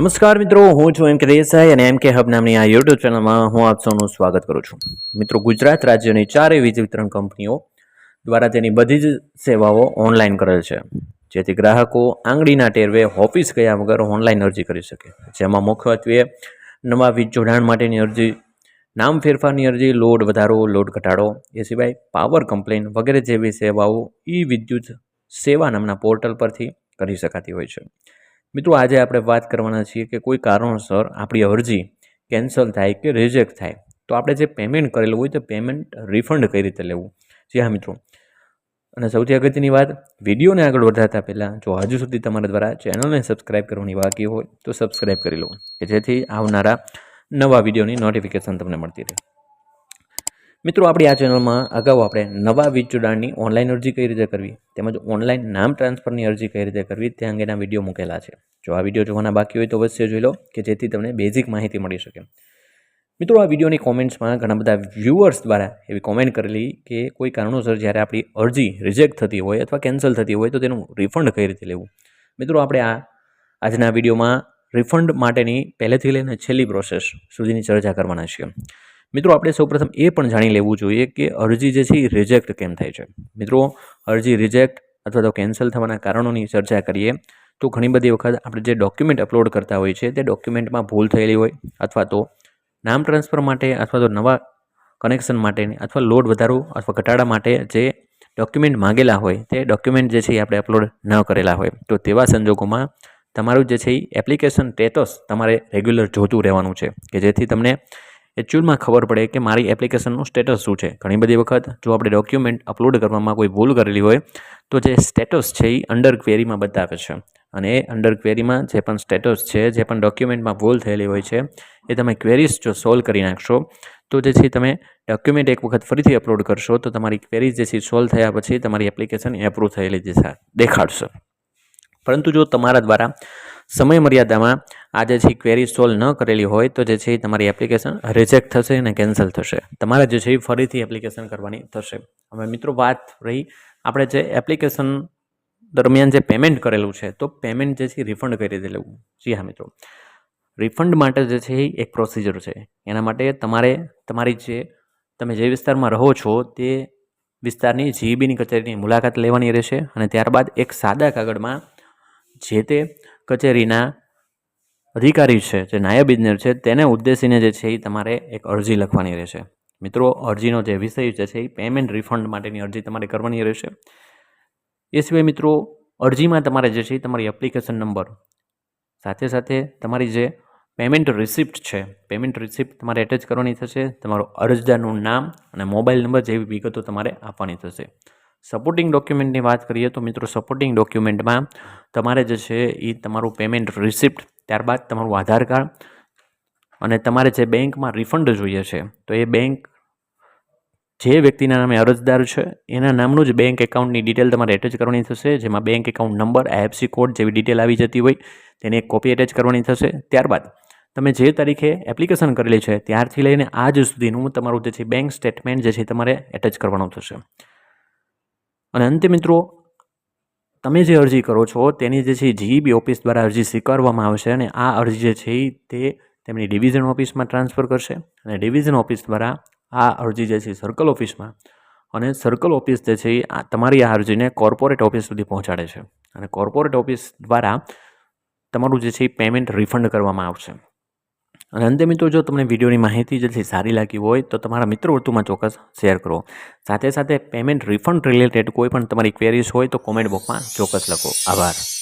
નમસ્કાર મિત્રો, હું છું એમ કે દેસાઈ અને એમ કે હબ નામની આ યુટ્યુબ ચેનલમાં હું આપ સૌનું સ્વાગત કરું છું. મિત્રો, ગુજરાત રાજ્યની ચારેય વીજ વિતરણ કંપનીઓ દ્વારા તેની બધી જ સેવાઓ ઓનલાઈન કરેલ છે. જેથી ગ્રાહકો આંગળીના ટેરવે ઓફિસ ગયા વગર ઓનલાઈન અરજી કરી શકે. જેમાં મુખ્યત્વે નવા વીજ જોડાણ માટેની અરજી, નામ ફેરફારની અરજી લોડ વધારો લોડ ઘટાડો, એ સિવાય પાવર કમ્પ્લેન વગેરે જેવી સેવાઓ ઈ વિદ્યુત સેવા નામના પોર્ટલ પરથી કરી શકાતી હોય છે. મિત્રો, આજે આપણે વાત કરવાના છીએ કે કોઈ કારણોસર આપણી અરજી કેન્સલ થાય કે રિજેક્ટ થાય. તો આપણે જે પેમેન્ટ કરેલું હોય તો પેમેન્ટ રિફંડ કઈ રીતે લેવું? જી હા, મિત્રો. અને સૌથી અગત્યની વાત, વિડીયોને આગળ વધારતા પહેલાં, જો હજુ સુધી તમારા દ્વારા ચેનલને સબસ્ક્રાઇબ કરવાની બાકી હોય, તો સબસ્ક્રાઇબ કરી લો, કે જેથી આવનારા નવા વિડીયોની નોટિફિકેશન તમને મળતી રહે. મિત્રો, આપણી આ ચેનલમાં અગાઉ આપણે નવા વીજ જોડાણની ઓનલાઈન અરજી કઈ રીતે કરવી, તેમજ ઓનલાઈન નામ ટ્રાન્સફરની અરજી કઈ રીતે કરવી, તે અંગેના વીડિયો મૂકેલા છે. જો આ વીડિયો જોવાના બાકી હોય તો અવશ્ય જોઈ લો, કે જેથી તમને બેઝિક માહિતી મળી શકે. મિત્રો, આ વિડીયોની કોમેન્ટ્સમાં ઘણા બધા વ્યૂઅર્સ દ્વારા એવી કોમેન્ટ કરેલી કે કોઈ કારણોસર જ્યારે આપણી અરજી રિજેક્ટ થતી હોય અથવા કેન્સલ થતી હોય, તો તેનું રિફંડ કઈ રીતે લેવું? મિત્રો, આપણે આ, આજના વિડીયોમાં રિફંડ માટેની પહેલેથી લઈને છેલ્લી પ્રોસેસ સુધીની ચર્ચા કરવાના છીએ. મિત્રો, આપણે સૌપ્રથમ એ પણ જાણી લેવું જોઈએ કે અરજી જે છે એ રિજેક્ટ કેમ થાય છે. મિત્રો, અરજી રિજેક્ટ અથવા તો કેન્સલ થવાના કારણોની ચર્ચા કરીએ. તો ઘણી બધી વખત આપણે જે ડોક્યુમેન્ટ અપલોડ કરતા હોઈએ છીએ તે ડોક્યુમેન્ટમાં ભૂલ થયેલી હોય અથવા તો નામ ટ્રાન્સફર માટે અથવા તો નવા કનેક્શન માટે અથવા લોડ વધારો અથવા ઘટાડા માટે જે ડોક્યુમેન્ટ માંગેલા હોય, તે ડોક્યુમેન્ટ જે છે એ આપણે અપલોડ ન કરેલા હોય. તો તેવા સંજોગોમાં તમારું જે છે એ એપ્લિકેશન સ્ટેટસ તમારે રેગ્યુલર જોતું રહેવાનું છે, કે જેથી તમને એકચ્યુઅલમાં ખબર પડે કે મારી એપ્લિકેશનનું સ્ટેટસ શું છે. ઘણી બધી વખત જો આપણે ડોક્યુમેન્ટ અપલોડ કરવામાં કોઈ ભૂલ કરેલી હોય, તો જે સ્ટેટસ છે એ અંડર ક્વેરીમાં બતાવે છે. અને એ અંડર ક્વેરીમાં જે પણ સ્ટેટસ છે, જે પણ ડોક્યુમેન્ટમાં ભૂલ થયેલી હોય છે, એ તમે ક્વેરીઝ જો સોલ્વ કરી નાખશો, તો જે છે તમે ડોક્યુમેન્ટ એક વખત ફરીથી અપલોડ કરશો, તો તમારી ક્વેરીઝ જે છે સોલ્વ થયા પછી તમારી એપ્લિકેશન એપ્રૂવ થયેલી જે દેખાડશે. પરંતુ જો તમારા દ્વારા સમય મર્યાદામાં આ જે છે ક્વેરી સોલ્વ ન કરેલી હોય, તો જે છે તમારી એપ્લિકેશન રિજેક્ટ થશે અને કેન્સલ થશે. તમારે જે છે એ ફરીથી એપ્લિકેશન કરવાની થશે. હવે મિત્રો વાત રહી આપણે જે એપ્લિકેશન દરમિયાન જે પેમેન્ટ કરેલું છે, તો પેમેન્ટ જે છે રિફંડ કરી દેલું જી હા મિત્રો. રિફંડ માટે જે છે એક પ્રોસિજર છે. એના માટે તમારે તમારી જે તમે જે વિસ્તારમાં રહો છો, તે વિસ્તારની જીઈબીની કચેરીની મુલાકાત લેવાની રહેશે અને ત્યારબાદ એક સાદા કાગળમાં જે તે કચેરીના અધિકારી છે, જે નાયબ ઇજનેર છે, તેને ઉદ્દેશીને જે છે એ તમારે એક અરજી લખવાની રહેશે. મિત્રો, અરજીનો જે વિષય જે છે એ પેમેન્ટ રિફંડ માટેની અરજી તમારે કરવાની રહેશે. એ સિવાય મિત્રો, અરજીમાં તમારે જે છે એ તમારી એપ્લિકેશન નંબર સાથે સાથે તમારી જે પેમેન્ટ રિસિપ્ટ છે પેમેન્ટ રિસિપ્ટ તમારે એટેચ કરવાની થશે, તમારું અરજદારનું નામ અને મોબાઈલ નંબર જેવી વિગતો તમારે આપવાની થશે. સપોર્ટિંગ ડોક્યુમેન્ટની વાત કરીએ તો મિત્રો સપોર્ટિંગ ડોક્યુમેન્ટમાં તમારે જે છે એ તમારું પેમેન્ટ રિસિપ્ટ ત્યારબાદ તમારું આધાર કાર્ડ અને તમારે જે બેંકમાં રિફંડ જોઈએ છે, તો એ બેંક જે વ્યક્તિના નામે અરજદાર છે, એના નામનું જ બેંક એકાઉન્ટની ડિટેલ તમારે એટેચ કરવાની થશે, જેમાં bank account number IFSC code જેવી ડિટેલ આવી જતી હોય, તેની એક કોપી એટેચ કરવાની થશે. ત્યારબાદ તમે જે તારીખે એપ્લિકેશન કરેલી છે, ત્યારથી લઈને આજ સુધીનું તમારું જે છે બેંક સ્ટેટમેન્ટ જે છે તમારે એટેચ કરવાનું થશે. અને અંતે મિત્રો, તમે જે અરજી કરો છો, તેની જે છે જીઈબી ઓફિસ દ્વારા અરજી સ્વીકારવામાં આવશે અને આ અરજી જે છે તે તેમની ડિવિઝન ઓફિસમાં ટ્રાન્સફર કરશે અને ડિવિઝન ઓફિસ દ્વારા આ અરજી જે છે સર્કલ ઓફિસમાં અને સર્કલ ઓફિસ જે છે આ તમારી આ અરજીને કોર્પોરેટ ઓફિસ સુધી પહોંચાડે છે. અને કોર્પોરેટ ઓફિસ દ્વારા તમારું જે છે એ પેમેન્ટ રિફંડ કરવામાં આવશે. અને અંતે મિત્રો, જો તમને વિડીયોની માહિતી જે સારી લાગી હોય, તો તમારા મિત્ર વર્તુમાં ચોક્કસ શેર કરો. સાથે સાથે પેમેન્ટ રિફંડ રિલેટેડ કોઈ પણ તમારી ક્વેરીઝ હોય, તો કોમેન્ટ બોક્સમાં ચોક્કસ લખો. આભાર.